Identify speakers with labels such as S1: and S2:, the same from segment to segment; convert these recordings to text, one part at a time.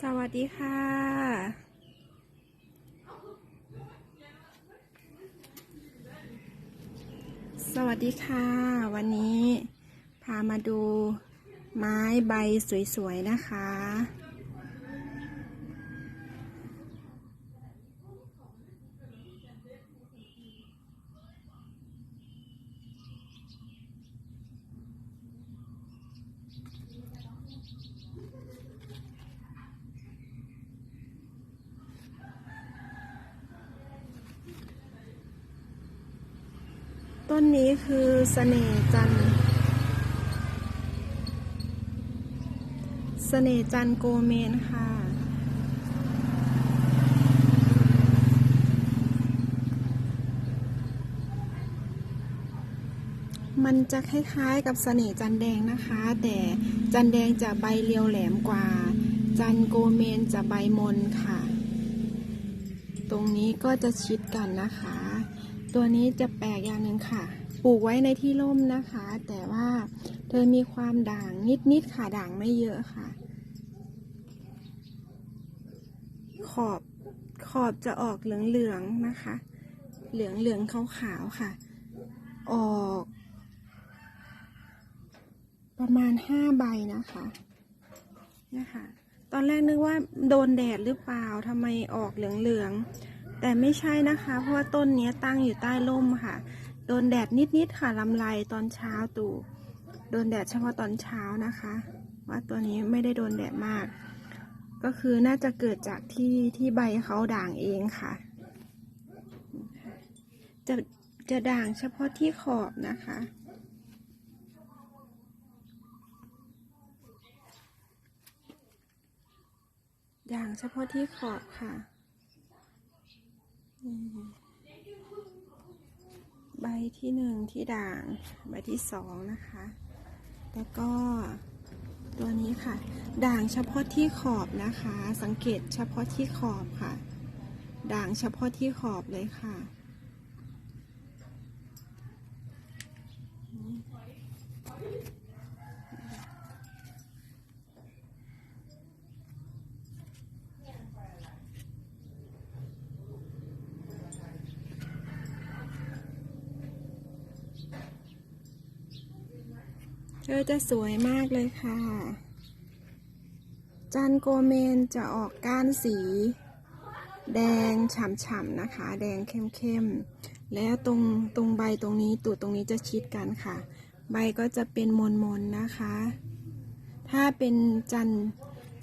S1: สวัสดีค่ะ สวัสดีค่ะ วันนี้พามาดูไม้ใบสวยๆนะคะ ต้นนี้คือเสน่จันทร์เสน่จันโกเมนค่ะ มันจะคล้ายๆกับเสน่จันแดงนะคะ แต่จันแดงจะใบเรียวแหลมกว่า จันโกเมนจะใบมนค่ะ ตรงนี้ก็จะชิดกันนะคะ ตัวนี้จะแปลกอย่างหนึ่งค่ะ ปลูกไว้ในที่ร่มนะคะ แต่ว่าเธอมีความด่างนิดๆค่ะด่างไม่เยอะค่ะ ขอบขอบจะออกเหลืองๆนะคะ เหลืองเหลืองๆขาวๆค่ะ ออก ประมาณห้าใบนะคะนะคะตอนแรกนึกว่าโดนแดดหรือเปล่าทำไมออกเหลืองๆ แต่ไม่ใช่นะคะ เพราะว่าต้นนี้ตั้งอยู่ใต้ร่มค่ะ โดนแดดนิดๆค่ะลำไรตอนเช้าตู่โดนแดดเฉพาะตอนเช้านะคะ ว่าตัวนี้ไม่ได้โดนแดดมาก ก็คือน่าจะเกิดจากที่ที่ใบเขาด่างเองค่ะ จะจะด่างเฉพาะที่ขอบนะคะด่างเฉพาะที่ขอบค่ะ ใบที่หนึ่งที่ด่าง ใบที่สองนะคะ แล้วก็ตัวนี้ค่ะ ด่างเฉพาะที่ขอบนะคะ สังเกตเฉพาะที่ขอบค่ะ ด่างเฉพาะที่ขอบเลยค่ะ เธอจะสวยมากเลยค่ะ จันโกเมนจะออกก้านสี แดงฉ่ำๆนะคะ แดงเข้มๆ แล้วตรงตรงใบตรงนี้ตูดตรงนี้จะชิดกันค่ะ ใบก็จะเป็นมนๆนะคะ ถ้าเป็นจัน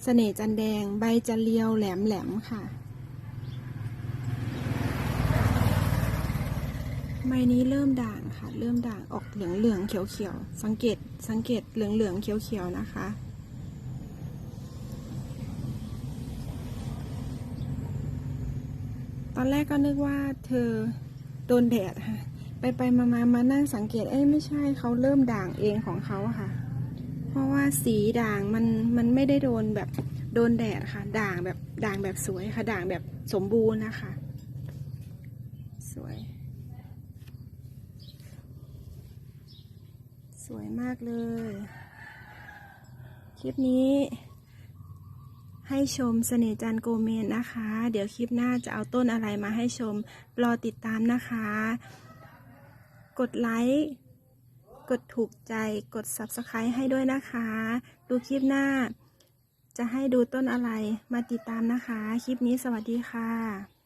S1: เสน่จันแดงใบจะเรียวแหลมๆค่ะ ใบนี้เริ่มด่างค่ะ เริ่มด่างออกเหลืองเหลืองเขียวเขียวสังเกตสังเกตเหลืองเหลืองเขียวเขียวนะคะ ตอนแรกก็นึกว่าเธอโดนแดดค่ะ ไปไปมามามานั่งสังเกตเอ้ยไม่ใช่เขาเริ่มด่างเองของเขาค่ะ เพราะว่าสีด่างมันมันไม่ได้โดนแบบโดนแดดค่ะ ด่างแบบด่างแบบสวยค่ะ ด่างแบบสมบูรณ์นะคะ สวย สวยมากเลย คลิปนี้ให้ชมเสน่ห์จันโกเมนนะคะ เดี๋ยวคลิปหน้าจะเอาต้นอะไรมาให้ชม รอติดตามนะคะ กดไลค์ กดถูกใจ กด Subscribe ให้ด้วยนะคะ ดูคลิปหน้า จะให้ดูต้นอะไรมาติดตามนะคะ คลิปนี้สวัสดีค่ะ